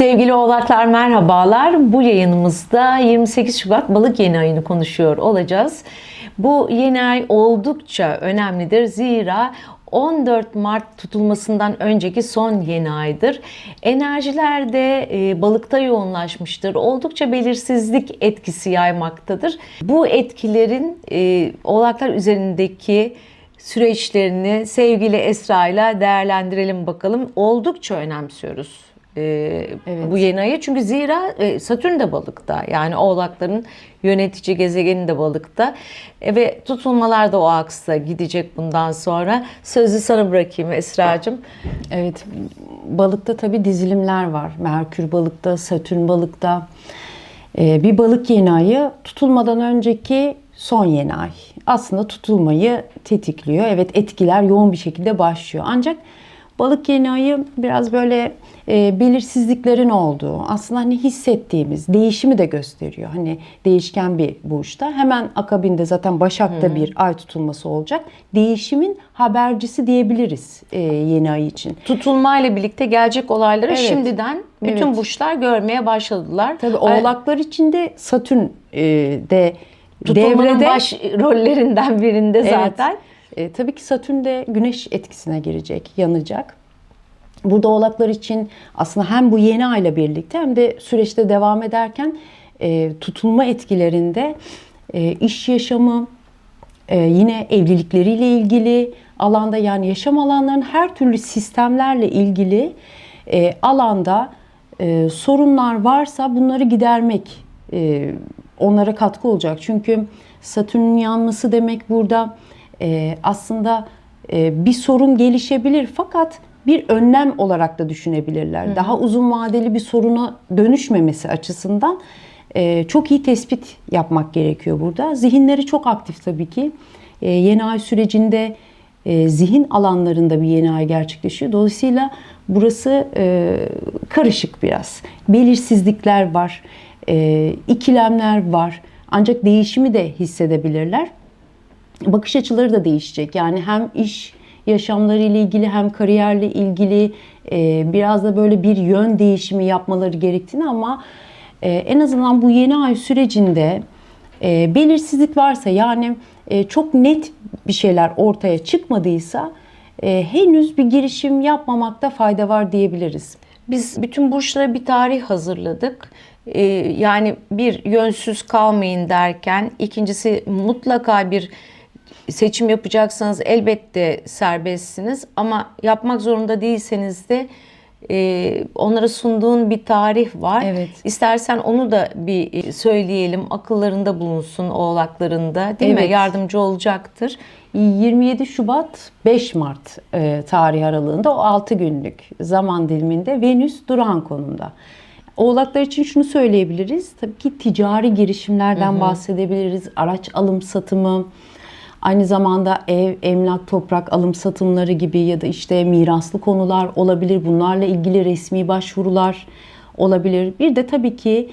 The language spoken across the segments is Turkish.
Sevgili oğlaklar merhabalar. Bu yayınımızda 28 Şubat balık yeni ayını konuşuyor olacağız. Bu yeni ay oldukça önemlidir. Zira 14 Mart tutulmasından önceki son yeni aydır. Enerjiler de e, balıkta yoğunlaşmıştır. Oldukça belirsizlik etkisi yaymaktadır. Bu etkilerin e, oğlaklar üzerindeki süreçlerini sevgili Esra ile değerlendirelim bakalım. Oldukça önemsiyoruz e, Evet. bu yeni ayı. Çünkü zira e, Satürn de balıkta. Yani oğlakların yönetici gezegeni de balıkta. E, ve tutulmalar da o aksa gidecek bundan sonra. Sözü sana bırakayım Esra'cığım. Evet, balıkta tabii dizilimler var. Merkür balıkta, Satürn balıkta. Ee, bir balık yeni ayı tutulmadan önceki son yeni ay. Aslında tutulmayı tetikliyor. Evet etkiler yoğun bir şekilde başlıyor. Ancak balık yeni ayı biraz böyle e, belirsizliklerin olduğu, aslında hani hissettiğimiz değişimi de gösteriyor. Hani değişken bir burçta. Hemen akabinde zaten Başak'ta bir ay tutulması olacak. Değişimin habercisi diyebiliriz e, yeni ay için. Tutulmayla birlikte gelecek olayları Evet. şimdiden bütün Evet. burçlar görmeye başladılar. Tabii Ay- oğlaklar için de Satürn e, de Tutulmanın devrede baş rollerinden birinde Evet. E, tabii ki Satürn de güneş etkisine girecek, yanacak. Burada oğlaklar için aslında hem bu yeni ayla birlikte hem de süreçte devam ederken e, tutulma etkilerinde e, iş yaşamı, e, yine evlilikleriyle ilgili alanda yani yaşam alanlarının her türlü sistemlerle ilgili e, alanda e, sorunlar varsa bunları gidermek e, onlara katkı olacak. Çünkü Satürn'ün yanması demek burada e, aslında e, bir sorun gelişebilir fakat bir önlem olarak da düşünebilirler. Daha uzun vadeli bir soruna dönüşmemesi açısından e, çok iyi tespit yapmak gerekiyor burada. Zihinleri çok aktif tabii ki. E, yeni ay sürecinde e, zihin alanlarında bir yeni ay gerçekleşiyor. Dolayısıyla burası e, karışık biraz. Belirsizlikler var, e, ikilemler var. Ancak değişimi de hissedebilirler bakış açıları da değişecek. Yani hem iş yaşamları ile ilgili hem kariyerle ilgili e, biraz da böyle bir yön değişimi yapmaları gerektiğini ama e, en azından bu yeni ay sürecinde e, belirsizlik varsa yani çok net bir şeyler ortaya çıkmadıysa henüz bir girişim yapmamakta fayda var diyebiliriz. Biz bütün burçlara bir tarih hazırladık. Yani bir yönsüz kalmayın derken, ikincisi mutlaka bir seçim yapacaksanız elbette serbestsiniz ama yapmak zorunda değilseniz de e, onlara sunduğun bir tarih var. Evet. İstersen onu da bir e, söyleyelim, akıllarında bulunsun oğlaklarında değil mi? Evet. Yardımcı olacaktır. 27 Şubat 5 Mart e, tarih aralığında o 6 günlük zaman diliminde Venüs durağan konumda. Oğlaklar için şunu söyleyebiliriz. Tabii ki ticari girişimlerden bahsedebiliriz. Araç alım satımı, aynı zamanda ev, emlak, toprak alım satımları gibi ya da işte miraslı konular olabilir. Bunlarla ilgili resmi başvurular olabilir. Bir de tabii ki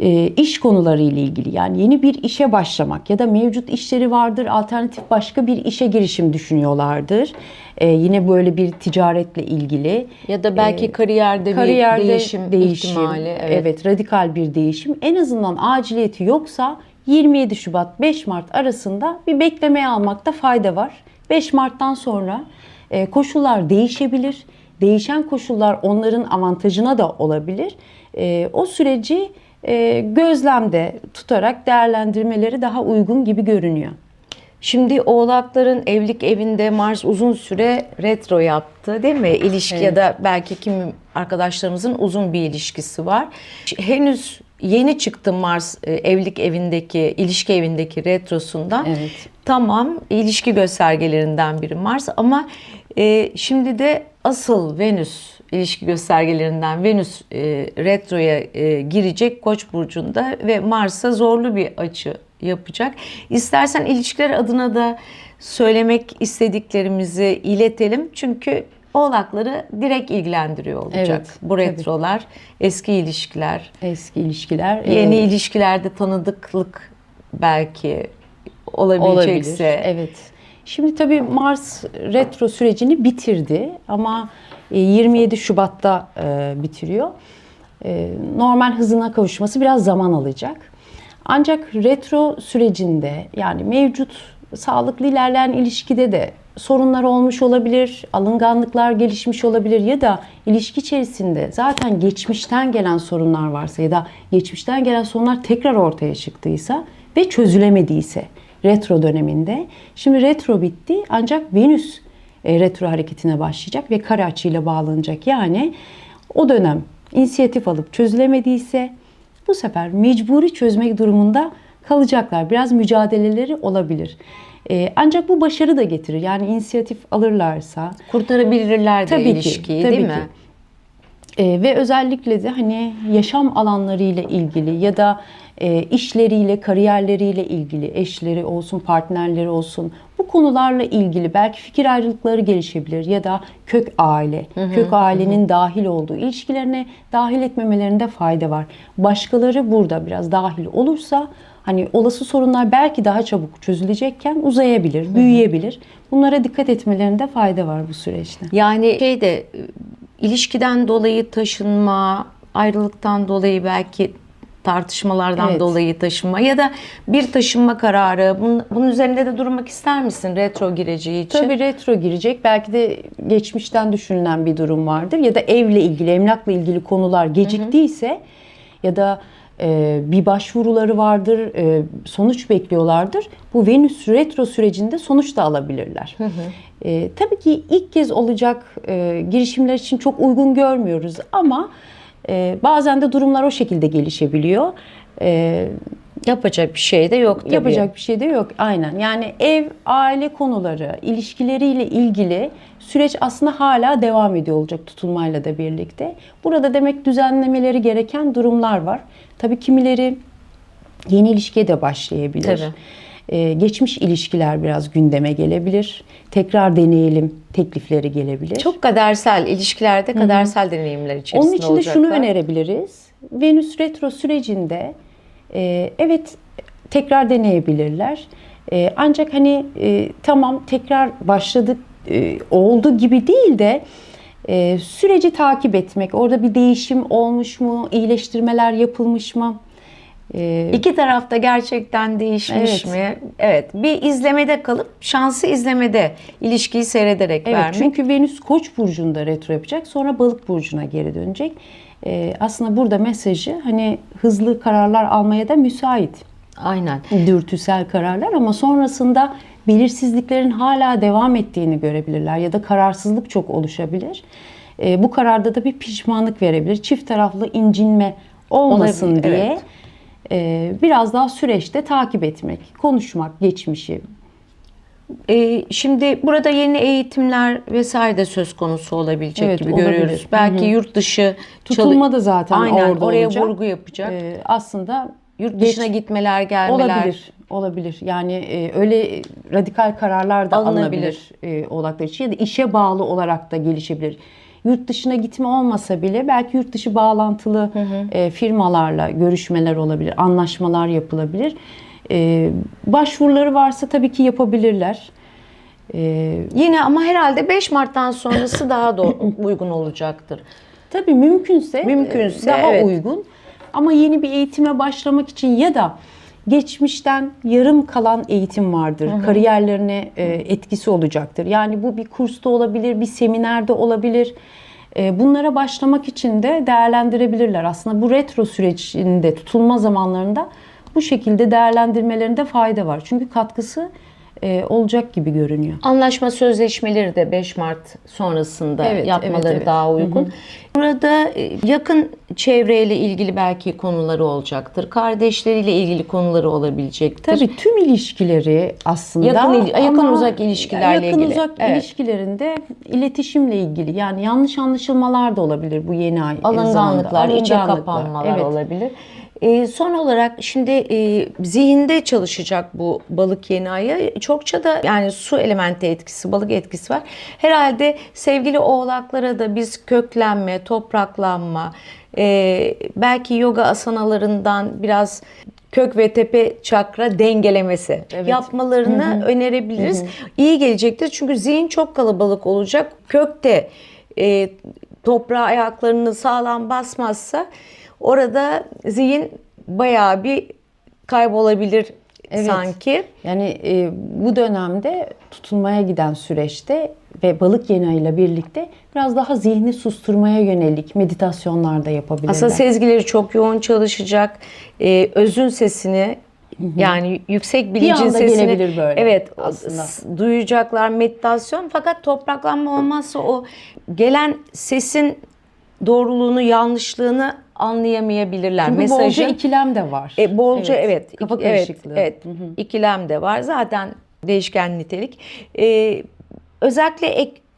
e, iş konuları ile ilgili yani yeni bir işe başlamak ya da mevcut işleri vardır alternatif başka bir işe girişim düşünüyorlardır. E, yine böyle bir ticaretle ilgili Ya da belki kariyerde, kariyerde bir değişim, değişim, ihtimali. evet. radikal bir değişim. En azından aciliyeti yoksa 27 Şubat 5 Mart arasında bir beklemeye almakta fayda var. 5 Mart'tan sonra e, koşullar değişebilir. Değişen koşullar onların avantajına da olabilir. E, o süreci e, gözlemde tutarak değerlendirmeleri daha uygun gibi görünüyor. Şimdi oğlakların evlilik evinde Mars uzun süre retro yaptı değil mi? İlişki ya Evet. da belki kimi arkadaşlarımızın uzun bir ilişkisi var. Henüz yeni çıktı Mars e, evlilik evindeki, ilişki evindeki retrosundan. Evet. Tamam ilişki göstergelerinden biri Mars ama e, şimdi de asıl Venüs ilişki göstergelerinden Venüs e, retroya e, girecek Koç burcunda ve Mars'a zorlu bir açı yapacak. İstersen ilişkiler adına da söylemek istediklerimizi iletelim. Çünkü oğlakları direkt ilgilendiriyor olacak. Evet, Bu tabii. retrolar, eski ilişkiler, Eski ilişkiler. yeni e, ilişkilerde tanıdıklık belki olabilir. olabilecekse. Evet. Şimdi tabii Mars retro sürecini bitirdi ama e, 27 Şubat'ta e, bitiriyor. e, normal hızına kavuşması biraz zaman alacak. Ancak retro sürecinde yani mevcut sağlıklı ilerleyen ilişkide de sorunlar olmuş olabilir, alınganlıklar gelişmiş olabilir ya da ilişki içerisinde zaten geçmişten gelen sorunlar varsa ya da geçmişten gelen sorunlar tekrar ortaya çıktıysa ve çözülemediyse retro döneminde. Şimdi retro bitti ancak Venüs e, retro hareketine başlayacak ve kare açıyla bağlanacak. Yani o dönem inisiyatif alıp çözülemediyse bu sefer mecburi çözmek durumunda kalacaklar. Biraz mücadeleleri olabilir. E, ancak bu başarı da getirir. Yani inisiyatif alırlarsa Kurtarabilirler de Tabii ki, ilişkiyi tabii değil ki. mi? e, ve özellikle de hani yaşam alanlarıyla ilgili ya da e, işleriyle, kariyerleriyle ilgili eşleri olsun, partnerleri olsun bu konularla ilgili belki fikir ayrılıkları gelişebilir ya da kök aile, kök ailenin dahil olduğu ilişkilerine dahil etmemelerinde fayda var. Başkaları burada biraz dahil olursa hani olası sorunlar belki daha çabuk çözülecekken uzayabilir, büyüyebilir. Bunlara dikkat etmelerinde fayda var bu süreçte. Yani şey de e, ilişkiden dolayı taşınma, ayrılıktan dolayı belki tartışmalardan Evet. dolayı taşınma ya da bir taşınma kararı. Bunun, bunun üzerinde de durmak ister misin retro gireceği için? Tabii retro girecek. Belki de geçmişten düşünülen bir durum vardır. Ya da evle ilgili, emlakla ilgili konular geciktiyse ya da bir başvuruları vardır, e, sonuç bekliyorlardır. Bu Venüs retro sürecinde sonuç da alabilirler. E, tabii ki ilk kez olacak e, girişimler için çok uygun görmüyoruz ama e, bazen de durumlar o şekilde gelişebiliyor. E, Yapacak bir şey de yok tabii. Yapacak bir şey de yok. Aynen. Yani ev, aile konuları, ilişkileriyle ilgili süreç aslında hala devam ediyor olacak tutulmayla da birlikte. Burada demek düzenlemeleri gereken durumlar var. Tabii kimileri yeni ilişkiye de başlayabilir. Tabii. Ee, geçmiş ilişkiler biraz gündeme gelebilir. Tekrar deneyelim teklifleri gelebilir. Çok kadersel ilişkilerde kadersel deneyimler içerisinde Onun için de olacaklar. şunu önerebiliriz. Venüs retro sürecinde e, evet tekrar deneyebilirler. E, ancak hani e, tamam tekrar başladık e, oldu gibi değil de e, süreci takip etmek. Orada bir değişim olmuş mu? iyileştirmeler yapılmış mı? E, İki tarafta gerçekten değişmiş Evet. mi? Evet. Bir izlemede kalıp şansı izlemede ilişkiyi seyrederek Evet vermek. çünkü Venüs Koç burcunda retro yapacak. Sonra Balık burcuna geri dönecek. Ee, aslında burada mesajı hani hızlı kararlar almaya da müsait. Aynen. Dürtüsel kararlar ama sonrasında belirsizliklerin hala devam ettiğini görebilirler ya da kararsızlık çok oluşabilir. Ee, bu kararda da bir pişmanlık verebilir. Çift taraflı incinme olmasın Olabilir, diye evet. e, biraz daha süreçte takip etmek, konuşmak, geçmişi, Ee, şimdi burada yeni eğitimler vesaire de söz konusu olabilecek Evet, gibi olabilir. görüyoruz. Belki yurt dışı Tutulma da zaten Aynen, orada oraya olacak. vurgu yapacak. Ee, aslında yurt dışına geç- gitmeler, gelmeler. Olabilir, olabilir. Yani e, öyle radikal kararlar da Alınabilir. alınabilir, e, oğlaklar için ya da işe bağlı olarak da gelişebilir. Yurt dışına gitme olmasa bile belki yurt dışı bağlantılı e, firmalarla görüşmeler olabilir, anlaşmalar yapılabilir. E, başvuruları varsa tabii ki yapabilirler. E, Yine ama herhalde 5 Mart'tan sonrası daha do- uygun olacaktır. Tabii mümkünse, Mümkünse, daha evet. uygun. Ama yeni bir eğitime başlamak için ya da geçmişten yarım kalan eğitim vardır. Kariyerlerine e, etkisi olacaktır. Yani bu bir kursta olabilir, bir seminerde olabilir. E, Bunlara başlamak için de değerlendirebilirler. Aslında bu retro sürecinde tutulma zamanlarında bu şekilde değerlendirmelerinde fayda var. Çünkü katkısı e, olacak gibi görünüyor. Anlaşma sözleşmeleri de 5 Mart sonrasında Evet, yapmaları evet, evet. daha uygun. Burada e, yakın çevreyle ilgili belki konuları olacaktır. Kardeşleriyle ilgili konuları olabilecektir. Tabii tüm ilişkileri aslında Yakın il- yakın uzak ilişkilerle yakın ilgili. uzak Evet. ilişkilerinde iletişimle ilgili yani yanlış anlaşılmalar da olabilir bu yeni ay alınganlıklar, zamanda. içe Alınganlıklar, kapanmalar evet. olabilir. E, son olarak şimdi e, zihinde çalışacak bu balık yeni ayı. Çokça da yani su elementi etkisi, balık etkisi var. Herhalde sevgili oğlaklara da biz köklenme, topraklanma, e, belki yoga asanalarından biraz kök ve tepe çakra dengelemesi Evet. yapmalarını önerebiliriz. İyi gelecektir çünkü zihin çok kalabalık olacak. Kökte e, toprağa ayaklarını sağlam basmazsa orada zihin bayağı bir kaybolabilir Evet. sanki. Yani e, bu dönemde tutulmaya giden süreçte ve balık yeni ayıyla birlikte biraz daha zihni susturmaya yönelik meditasyonlar da yapabilirler. Aslında sezgileri çok yoğun çalışacak. Ee, özün sesini yani yüksek bilincin anda sesini gelebilir böyle evet aslında. duyacaklar meditasyon fakat topraklanma olmazsa o gelen sesin doğruluğunu yanlışlığını anlayamayabilirler. Çünkü Mesajı bolca ikilem de var. e, bolca evet. Kafa ik- evet, karışıklığı. Evet. ikilem de var. Zaten değişken nitelik. Ee, özellikle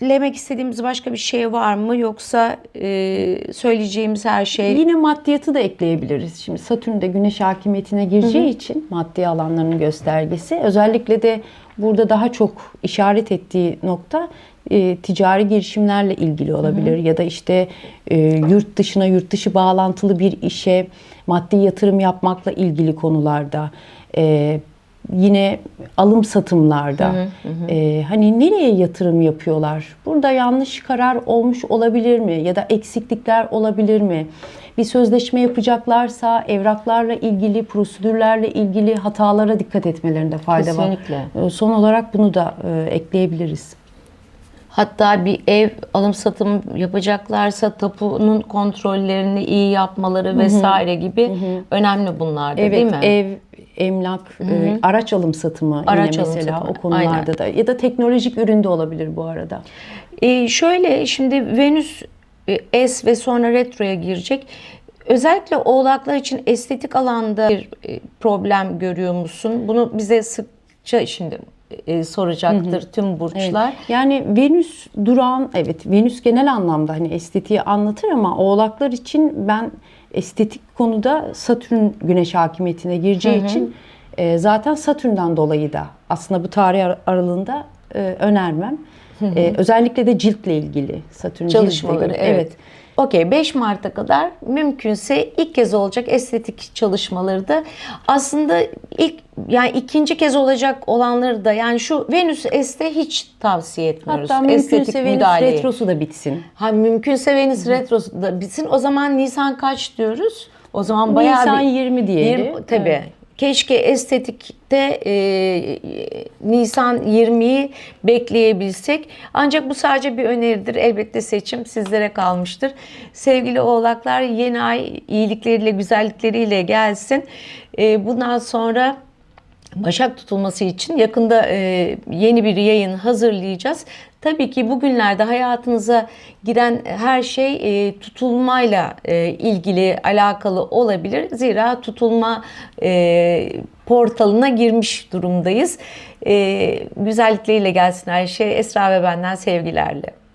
eklemek istediğimiz başka bir şey var mı? Yoksa e, söyleyeceğimiz her şey Yine maddiyatı da ekleyebiliriz. Şimdi Satürn de güneş hakimiyetine gireceği için maddi alanlarının göstergesi. Özellikle de burada daha çok işaret ettiği nokta e, ticari girişimlerle ilgili olabilir. Ya da işte e, yurt dışına, yurt dışı bağlantılı bir işe maddi yatırım yapmakla ilgili konularda. E, yine alım satımlarda e, hani nereye yatırım yapıyorlar? Burada yanlış karar olmuş olabilir mi? Ya da eksiklikler olabilir mi? Bir sözleşme yapacaklarsa evraklarla ilgili, prosedürlerle ilgili hatalara dikkat etmelerinde fayda Kesinlikle. var. E, Son olarak bunu da e, ekleyebiliriz. Hatta bir ev alım satım yapacaklarsa tapunun kontrollerini iyi yapmaları vesaire gibi önemli bunlar da Evet, değil mi? ev, emlak, e, araç alım satımı Araç yine alım mesela satımı, o konularda aynen. da ya da teknolojik ürün de olabilir bu arada. Ee, şöyle şimdi Venüs e, S ve sonra retroya girecek. Özellikle oğlaklar için estetik alanda bir e, problem görüyor musun? Bunu bize sıkça şimdi e, soracaktır tüm burçlar. Evet. Yani Venüs duran, evet Venüs genel anlamda hani estetiği anlatır ama oğlaklar için ben estetik konuda Satürn güneş hakimiyetine gireceği için e, zaten Satürn'den dolayı da aslında bu tarih ar- aralığında e, önermem. E, özellikle de ciltle ilgili Satürn çalışmaları ilgili. evet. Okey 5 Mart'a kadar mümkünse ilk kez olacak estetik çalışmaları da aslında ilk yani ikinci kez olacak olanları da yani şu Venüs S'te hiç tavsiye etmiyoruz. Hatta estetik mümkünse Venüs müdahaleyi. retrosu da bitsin. Ha mümkünse Venüs retrosu da bitsin. O zaman Nisan kaç diyoruz? O zaman bayağı Nisan bir 20 diyelim. 20 tabii. Evet. Keşke estetikte e, Nisan 20'yi bekleyebilsek. Ancak bu sadece bir öneridir. Elbette seçim sizlere kalmıştır. Sevgili oğlaklar yeni ay iyilikleriyle, güzellikleriyle gelsin. E, bundan sonra Başak tutulması için yakında e, yeni bir yayın hazırlayacağız. Tabii ki bugünlerde hayatınıza giren her şey e, tutulmayla e, ilgili alakalı olabilir. Zira tutulma e, portalına girmiş durumdayız. E, güzellikleriyle gelsin her şey. Esra ve benden sevgilerle.